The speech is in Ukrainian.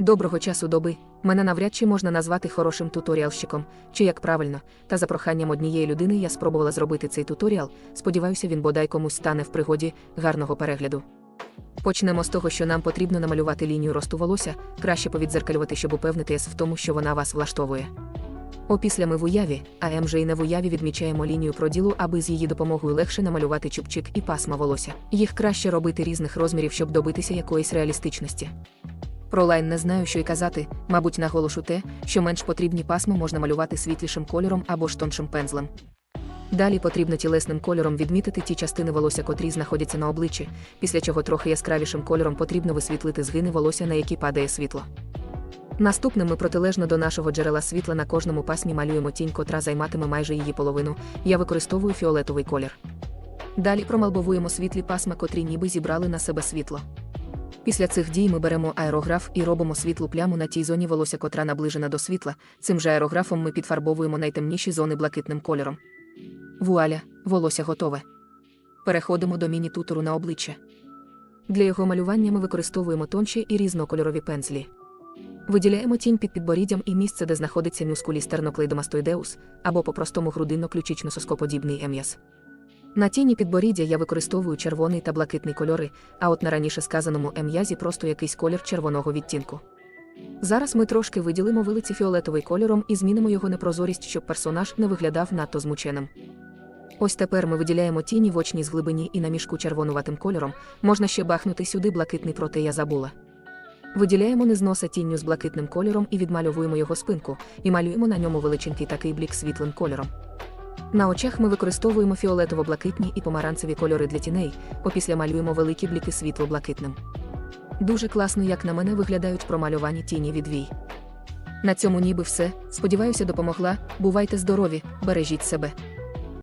Доброго часу доби, мене навряд чи можна назвати хорошим туторіалщиком, чи як правильно, та за проханням однієї людини я спробувала зробити цей туторіал, сподіваюся, він бодай комусь стане в пригоді гарного перегляду. Почнемо з того, що нам потрібно намалювати лінію росту волосся, краще повідзеркалювати, щоб упевнитись в тому, що вона вас влаштовує. Опісля ми в уяві, а М вже і не в уяві відмічаємо лінію проділу, аби з її допомогою легше намалювати чубчик і пасма волосся. Їх краще робити різних розмірів, щоб добитися якоїсь реалістичності. Про лайн не знаю, що й казати, мабуть, наголошу те, що менш потрібні пасми можна малювати світлішим кольором або ж тоншим пензлем. Далі потрібно тілесним кольором відмітити ті частини волосся, котрі знаходяться на обличчі, після чого трохи яскравішим кольором потрібно висвітлити згини волосся, на які падає світло. Наступним ми протилежно до нашого джерела світла на кожному пасмі малюємо тінь, котра займатиме майже її половину. Я використовую фіолетовий колір. Далі промалбовуємо світлі пасма, котрі ніби зібрали на себе світло. Після цих дій ми беремо аерограф і робимо світлу пляму на тій зоні волосся, котра наближена до світла. Цим же аерографом ми підфарбовуємо найтемніші зони блакитним кольором. Вуаля, волосся готове. Переходимо до міні-тутору на обличчя. Для його малювання ми використовуємо тонші і різнокольорові пензлі. Виділяємо тінь під підборіддям і місце, де знаходиться мюскулі стерноклейдомастоїдеус, або по-простому грудинно-ключично-соскоподібний ем'яз. На тіні підборіддя я використовую червоний та блакитний кольори, а от на раніше сказаному ем'язі просто якийсь колір червоного відтінку. Зараз ми трошки виділимо вилиці фіолетовий кольором і змінимо його непрозорість, щоб персонаж не виглядав надто змученим. Ось тепер ми виділяємо тіні в очній з глибині і на мішку червонуватим кольором, можна ще бахнути сюди блакитний, проте я забула. Виділяємо низ носа тінню з блакитним кольором і відмальовуємо його спинку, і малюємо на ньому величенький такий блік світлим кольором. На очах ми використовуємо фіолетово-блакитні і помаранцеві кольори для тіней, опісля малюємо великі бліки світло-блакитним. Дуже класно, як на мене виглядають промальовані тіні від вій. На цьому ніби все. Сподіваюся, допомогла. Бувайте здорові, бережіть себе.